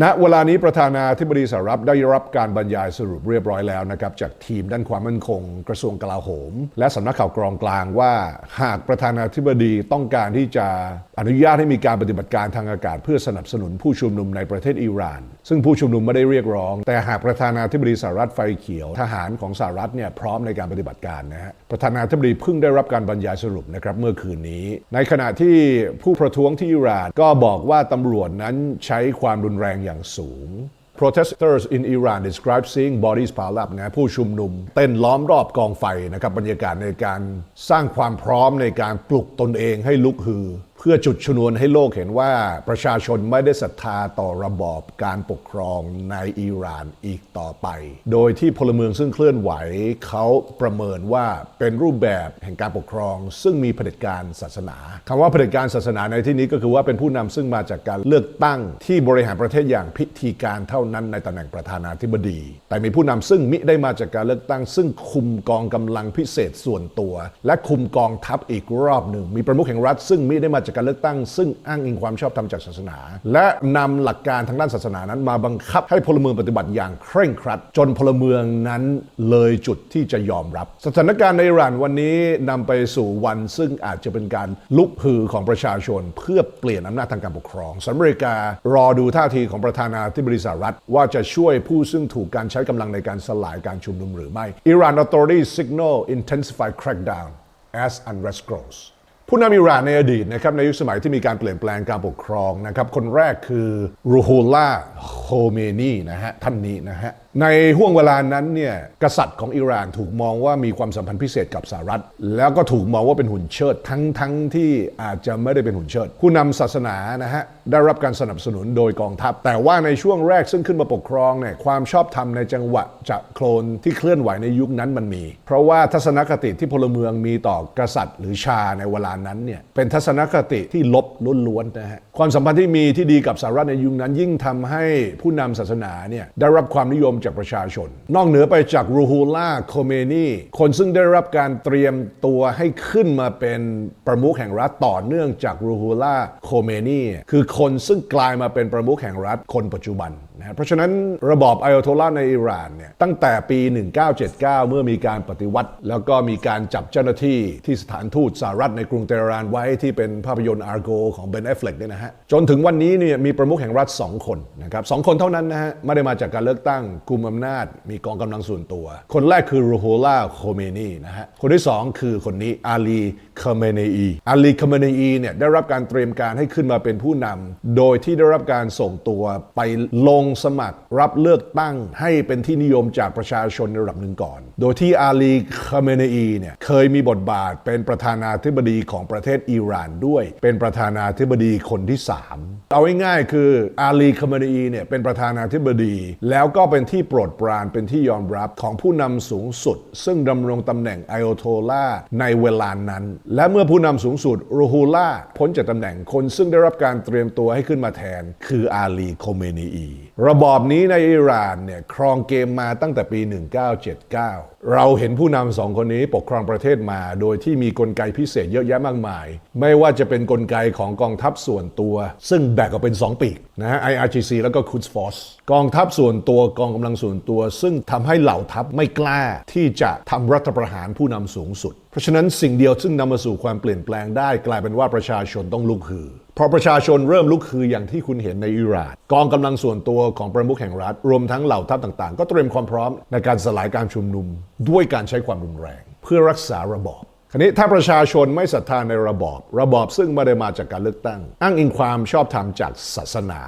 ณเวลานี้ประธานาธิบดีสหรัฐได้รับการบรรยายสรุปเรียบร้อยแล้วนะครับจากทีมด้านความมั่นคง กระทรวงกลาโหม และสำนักข่าวกรองกลางว่า หากประธานาธิบดีต้องการที่จะอนุญาตให้มีการปฏิบัติการทางอากาศ เพื่อสนับสนุนผู้ชุมนุมในประเทศอิหร่าน ซึ่งผู้ชุมนุมไม่ได้เรียกร้อง แต่หากประธานาธิบดีสหรัฐไฟเขียวทหารของสหรัฐเนี่ยพร้อมในการปฏิบัติการนะฮะประธานาธิบดีเพิ่งได้รับการบรรยายสรุปนะครับเมื่อคืนนี้ ในขณะที่ผู้ประท้วงที่อิหร่านก็บอกว่าตำรวจนั้นใช้ความรุนแรงอย่างสูง Protesters in Iran describe seeing bodies pile up นะผู้ชุมนุม เต้นล้อมรอบกองไฟนะครับบรรยากาศในการสร้างความพร้อมในการปลุกตนเองให้ลุกฮือ พื่อจุดชนวนให้โลกเห็นว่าประชาชนไม่ได้ศรัทธาต่อระบอบการปกครองในอิหร่านอีกต่อไป โดยที่พลเมืองซึ่งเคลื่อนไหวเขาประเมินว่าเป็นรูปแบบแห่งการปกครอง ซึ่งมีเผด็จการศาสนาคำว่าเผด็จการศาสนาในที่นี้ก็คือว่าเป็นผู้นำซึ่งมาจากการเลือกตั้งที่บริหารประเทศอย่างพิธีการเท่านั้นในตำแหน่งประธานาธิบดี แต่มีผู้นำซึ่งมิได้มาจากการเลือกตั้ง ซึ่งคุมกองกำลังพิเศษส่วนตัว และคุมกองทัพอีกรอบหนึ่ง มีประมุขแห่งรัฐซึ่งมิได้มาจากการเลือกตั้ง ซึ่งอ้างอิงความชอบธรรมจากศาสนา และนำหลักการทางด้านศาสนานั้น มาบังคับให้พลเมืองปฏิบัติอย่างเคร่งครัด จนพลเมืองนั้นเลยจุดที่จะยอมรับ สถานการณ์ในอิหร่านวันนี้นำไปสู่วันซึ่งอาจจะเป็นการลุกฮือของประชาชน เพื่อเปลี่ยนอำนาจทางการปกครองสหรัฐอเมริการอดูท่าทีของประธานาธิบดีสหรัฐ ว่าจะช่วยผู้ซึ่งถูกการใช้กำลังในการสลายการชุมนุมหรือไม่ Iran authorities signal intensify crackdown as unrest grows ผู้นำอิหร่านในอดีตนะครับในยุคสมัยที่มีการเปลี่ยนแปลงการปกครองนะครับคนแรกคือรูฮูล่าโคเมนีนะฮะท่านนี้นะฮะ ในห่วงเวลานั้นเนี่ยกษัตริย์ของอิหร่านถูกมองว่ามีความสัมพันธ์พิเศษกับสหรัฐ แล้วก็ถูกมองว่าเป็นหุ่นเชิดทั้งทั้งที่อาจจะไม่ได้เป็นหุ่นเชิด ผู้นำศาสนานะฮะได้รับการสนับสนุนโดยกองทัพ แต่ว่าในช่วงแรกซึ่งขึ้นมาปกครองเนี่ยความชอบธรรมในจังหวะจะโคลนที่เคลื่อนไหวในยุคนั้นมันมี เพราะว่าทัศนคติที่พลเมืองมีต่อกษัตริย์ หรือชาในเวลานั้นเนี่ยเป็นทัศนคติที่ลบล้วนๆนะฮะความสัมพันธ์ที่มีที่ดีกับสหรัฐในยุคนั้นยิ่งทำให้ผู้นำศาสนาเนี่ยได้รับความนิยมจากประชาชน นอกเหนือไปจากรูฮูล่าโคเมนีคนซึ่งได้รับการเตรียมตัวให้ขึ้นมาเป็นประมุขแห่งรัฐต่อเนื่องจากรูฮูล่าโคเมนีคือคนซึ่งกลายมาเป็นประมุขแห่งรัฐคนปัจจุบัน นะเพราะฉะนั้นระบอบไอโอโตลาในอิหร่านเนี่ยตั้งแต่ปี 1979 เมื่อมีการปฏิวัติ แล้วก็มีการจับเจ้าหน้าที่ที่สถานทูตสหรัฐในกรุงเตหะรานไว้ที่เป็นภาพยนตร์อาร์โกของเบนเอฟเฟลกเนี่ยนะฮะจนถึงวันนี้เนี่ยมีประมุขแห่งรัฐ 2 คนนะครับสองคนเท่านั้นนะฮะไม่ได้มาจากการเลือกตั้งกุมอำนาจ มีกองกำลังส่วนตัว คนแรกคือรูโฮล่าโคเมนีนะฮะคนที่ 2 คือคนนี้อาลีคาเมเนอีอาลีคาเมเนอีเนี่ยได้รับการเตรียมการให้ขึ้นมาเป็นผู้นำโดยที่ได้รับการส่งตัวไปลงสมัครรับเลือกตั้งให้เป็นที่นิยมจากประชาชนในระดับหนึ่งก่อน โดยที่อาลีคาเมเนอีเนี่ยเคยมีบทบาทเป็นประธานาธิบดีของประเทศอิหร่านด้วย เป็นประธานาธิบดีคนที่ 3 เอาง่ายๆคืออาลีคาเมเนอีเนี่ยเป็นประธานาธิบดี แล้วก็เป็นที่โปรดปรานเป็นที่ยอมรับของผู้นำสูงสุด ซึ่งดำรงตำแหน่งไอโอโทลาในเวลานั้น และเมื่อผู้นำสูงสุดรูฮูล่าพ้นจากตำแหน่งคนซึ่งได้รับการเตรียมตัวให้ขึ้นมาแทน คืออาลีโคเมเนีอีระบอบนี้ในอิหร่านเนี่ยครองเกมมาตั้งแต่ปี 1979 เราเห็นผู้นำสองคนนี้ปกครองประเทศมา โดยที่มีกลไกพิเศษเยอะแยะมากมาย ไม่ว่าจะเป็นกลไกของกองทัพส่วนตัว ซึ่งแบ่งออกเป็น 2 ปีกนะฮะ IRGC แล้วก็ Quds Force กองทัพส่วนตัวกองกำลังส่วนตัว ซึ่งทำให้เหล่าทัพไม่กล้าที่จะทำรัฐประหารผู้นำสูงสุด เพราะฉะนั้นสิ่งเดียวซึ่งนำมาสู่ความเปลี่ยนแปลงได้ กลายเป็นว่าประชาชนต้องลุกฮือพราะประชาชนเริ่มลุกฮืออย่างที่คุณเห็นในอิหร่านกองกำลังส่วนตัวของประมุขแห่งรัฐ รวมทั้งเหล่าทัพต่างๆ ก็เตรียมความพร้อมในการสลายการชุมนุมด้วยการใช้ความรุนแรง เพื่อรักษาระบอบคราวนี้ถ้าประชาชนไม่ศรัทธาในระบอบ ระบอบซึ่งไม่ได้มาจากการเลือกตั้ง อ้างอิงความชอบธรรมจากศาสนา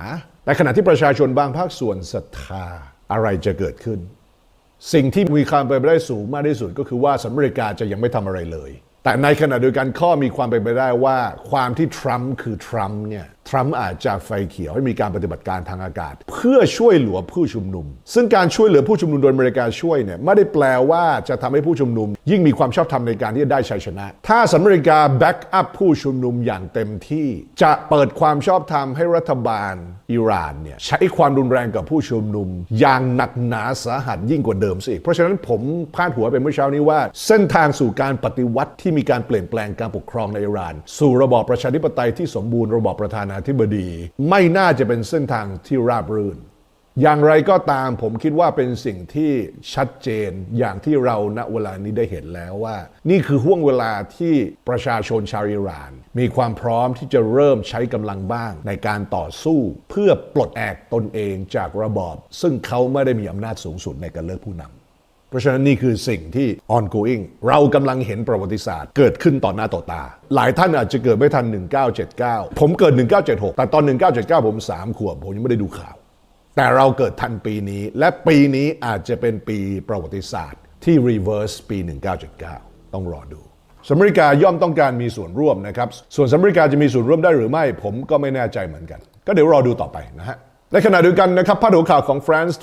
ในขณะที่ประชาชนบางภาคส่วนศรัทธาอะไรจะเกิดขึ้น สิ่งที่มีความเป็นไปได้สูงมากที่สุดก็คือว่าสหรัฐอเมริกาจะยังไม่ทำอะไรเลย แต่ในขณะเดียวกันข้อมีความเป็นไปได้ว่า ความที่ทรัมป์คือทรัมป์เนี่ย ทรัมป์อาจจะไฟเขียวให้มีการปฏิบัติการทางอากาศ เพื่อช่วยเหลือผู้ชุมนุม ซึ่งการช่วยเหลือผู้ชุมนุมโดยอเมริกาช่วยเนี่ยไม่ได้แปลว่าจะทำให้ผู้ชุมนุม ยิ่งมีความชอบธรรมในการที่จะได้ชัยชนะ ถ้าสหรัฐอเมริกาแบ็กอัพผู้ชุมนุมอย่างเต็มที่ จะเปิดความชอบธรรมให้รัฐบาลอิหร่านเนี่ยใช้ความรุนแรงกับผู้ชุมนุม อย่างหนักหนาสาหัสยิ่งกว่าเดิมซะอีกเพราะฉะนั้นผมพาดหัวไปเมื่อเช้านี้ว่า เส้นทางสู่การปฏิวัติที่มีการเปลี่ยนแปลงการปกครองในอิหร่าน สู่ระบอบประชาธิปไตยที่สมบูรณ์ระบอบประธานานาธิบดี ไม่น่าจะเป็นเส้นทางที่ราบรื่น อย่างไรก็ตามผมคิดว่าเป็นสิ่งที่ชัดเจนอย่างที่เราณเวลานี้ได้เห็นแล้วว่า นี่คือห่วงเวลาที่ประชาชนชาวอิหร่าน มีความพร้อมที่จะเริ่มใช้กำลังบ้างในการต่อสู้ เพื่อปลดแอกตนเองจากระบอบ ซึ่งเขาไม่ได้มีอำนาจสูงสุดในการเลือกผู้นำ ราะฉะนั้นนี่คือสิ่งที่ ongoing เรากำลังเห็นประวัติศาสตร์ เกิดขึ้นต่อหน้าต่อตา หลายท่านอาจจะเกิดไม่ทัน 1979 ผมเกิด 1976 แต่ตอน 1979 ผม 3 ขวบ ผมยังไม่ได้ดูข่าว แต่เราเกิดทันปีนี้ และปีนี้อาจจะเป็นปีประวัติศาสตร์ ที่ reverse ปี 1979 ต้องรอดูสหรัฐอเมริกาย่อมต้องการมีส่วนร่วมนะครับ ส่วนสหรัฐอเมริกาจะมีส่วนร่วมได้หรือไม่ ผมก็ไม่แน่ใจเหมือนกัน ก็เดี๋ยวรอดูต่อไปนะฮะ ในขณะเดียวกันนะครับพาดหัวข่าวของ France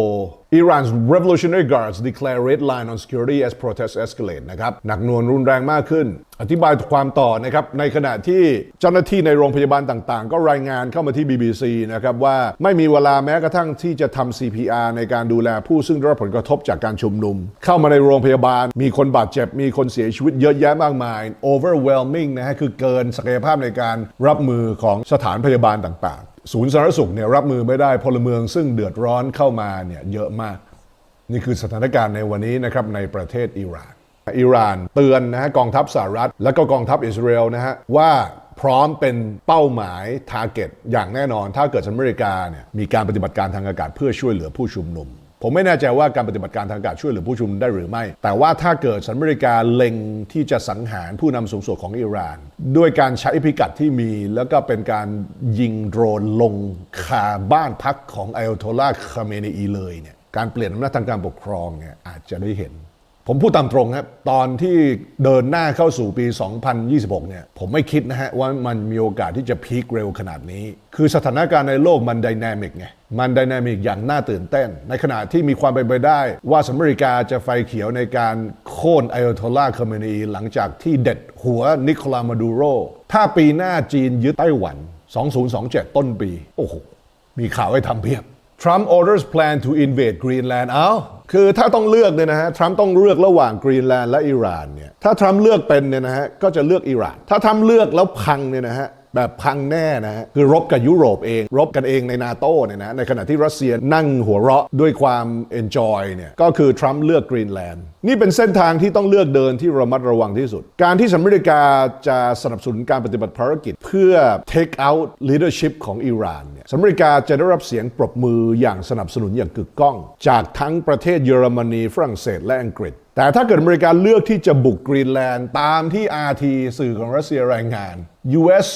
24 Iran's Revolutionary Guards declare red line on security as protests escalate นะครับหนักหน่วงรุนแรงมากขึ้น อธิบายความต่อนะครับ ในขณะที่เจ้าหน้าที่ในโรงพยาบาลต่างๆ ก็รายงานเข้ามาที่ BBC นะครับว่าไม่มีเวลาแม้กระทั่งที่จะทำ CPR ในการดูแลผู้ซึ่งได้รับผลกระทบจากการชุมนุม เข้ามาในโรงพยาบาล มีคนบาดเจ็บ มีคนเสียชีวิตเยอะแยะมากมาย overwhelming นะฮะคือเกินศักยภาพในการรับมือของสถานพยาบาลต่างๆ ศูนย์สาธารณสุขเนี่ยรับมือไม่ได้พลเมืองซึ่งเดือดร้อนเข้ามาเนี่ยเยอะมาก นี่คือสถานการณ์ในวันนี้นะครับในประเทศอิหร่านอิหร่านเตือนนะฮะกองทัพสหรัฐ และก็กองทัพอิสราเอลนะฮะว่าพร้อมเป็นเป้าหมายทาร์เก็ตอย่างแน่นอน ถ้าเกิดอเมริกาเนี่ยมีการปฏิบัติการทางอากาศเพื่อช่วยเหลือผู้ชุมนุม ผมไม่แน่ใจว่าการปฏิบัติการทางอากาศช่วยเหลือผู้ชุมนุมได้หรือไม่ แต่ว่าถ้าเกิดสหรัฐอเมริกาเล็งที่จะสังหารผู้นำสูงสุดของอิหร่าน ด้วยการใช้พิกัดที่มี แล้วก็เป็นการยิงโดรนลงคาบ้านพักของไอโอโทล่าคาเมเนีเลยเนี่ยการเปลี่ยนอำนาจทางการปกครองเนี่ยอาจจะได้เห็น ผมพูดตามตรงครับ ตอนที่เดินหน้าเข้าสู่ปี 2026 เนี่ย ผมไม่คิดนะฮะ ว่ามันมีโอกาสที่จะพีคเร็วขนาดนี้ คือสถานการณ์ในโลกมันดินามิกไง มันดินามิกอย่างน่าตื่นเต้น ในขณะที่มีความเป็นไปได้ ว่าสหรัฐอเมริกาจะไฟเขียวในการโค่นไอออโตลาคาเมนีหลังจากที่เด็ดหัวนิโคลามาดูโร ถ้าปีหน้าจีนยึดไต้หวัน 2027 ต้นปี โอ้โห มีข่าวให้ทำเพียบ ทรัมป์ orders plan to invade Greenland เอาคือถ้าต้องเลือกเนี่ยนะฮะทรัมป์ต้องเลือกระหว่างกรีนแลนด์และอิหร่านเนี่ยถ้าทรัมป์เลือกเป็นเนี่ยนะฮะก็จะเลือกอิหร่าน ถ้าทรัมป์เลือกแล้วพังเนี่ยนะฮะ แบบพังแน่นะฮะคือรบกับยุโรปเอง รบกันเองในนาโต้เนี่ยนะในขณะที่รัสเซียนั่งหัวเราะด้วยความเอนจอยเนี่ยก็คือทรัมป์เลือกกรีนแลนด์นี่เป็นเส้นทางที่ต้องเลือกเดินที่ระมัดระวังที่สุด การที่สหรัฐอเมริกาจะสนับสนุนการปฏิบัติภารกิจ เพื่อ take out leadership ของอิหร่านเนี่ยสหรัฐอเมริกาจะได้รับเสียงปรบมืออย่างสนับสนุนอย่างกึกก้อง จากทั้งประเทศเยอรมนีฝรั่งเศสและอังกฤษ แต่ถ้าเกิดอเมริกาเลือกที่จะบุกกรีนแลนด์ตามที่ RT สื่อของรัสเซียรายงาน US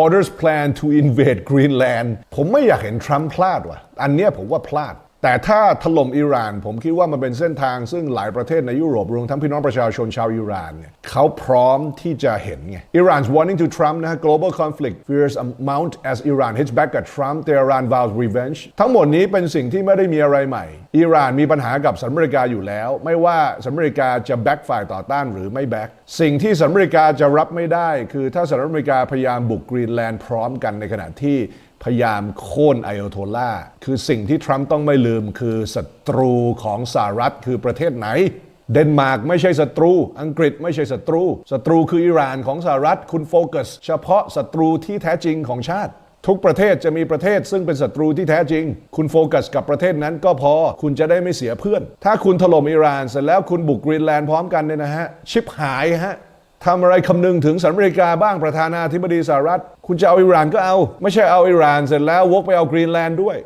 orders plan to invade Greenland ผมไม่อยากเห็นทรัมป์พลาดว่ะ อันเนี้ยผมว่าพลาด แต่ถ้าถล่มอิหร่าน ผมคิดว่ามันเป็นเส้นทางซึ่งหลายประเทศในยุโรปรวมทั้งพี่น้องประชาชนชาวอิหร่านเนี่ยเขาพร้อมที่จะเห็นไง Iran's warning to Trump นะฮะ global conflict fears amount as Iran hits back at Trump Tehran vows revenge ทั้งหมดนี้เป็นสิ่งที่ไม่ได้มีอะไรใหม่ อิหร่านมีปัญหากับสหรัฐอเมริกาอยู่แล้ว ไม่ว่าสหรัฐอเมริกาจะแบ็กฝ่ายต่อต้านหรือไม่แบ็กสิ่งที่สหรัฐอเมริกาจะรับไม่ได้ คือถ้าสหรัฐอเมริกาพยายามบุกกรีนแลนด์พร้อมกันในขณะที่ พยายามโค่นไอโอโทล่าคือสิ่งที่ทรัมป์ต้องไม่ลืมคือศัตรูของสหรัฐคือประเทศไหน เดนมาร์กไม่ใช่ศัตรู อังกฤษไม่ใช่ศัตรูศัตรูคืออิหร่านของสหรัฐคุณโฟกัส เฉพาะศัตรูที่แท้จริงของชาติ ทุกประเทศจะมีประเทศซึ่งเป็นศัตรูที่แท้จริง คุณโฟกัสกับประเทศนั้นก็พอคุณจะได้ไม่เสียเพื่อน ถ้าคุณถล่มอิหร่านเสร็จแล้วคุณบุกกรีนแลนด์พร้อมกันเนี่ยนะฮะชิบหายฮะ ทำอะไรคำนึงถึงสหรัฐอเมริกาบ้างประธานาธิบดีสหรัฐ คุณจะเอาอิหร่านก็เอา ไม่ใช่เอาอิหร่านเสร็จแล้ววกไปเอากรีนแลนด์ด้วย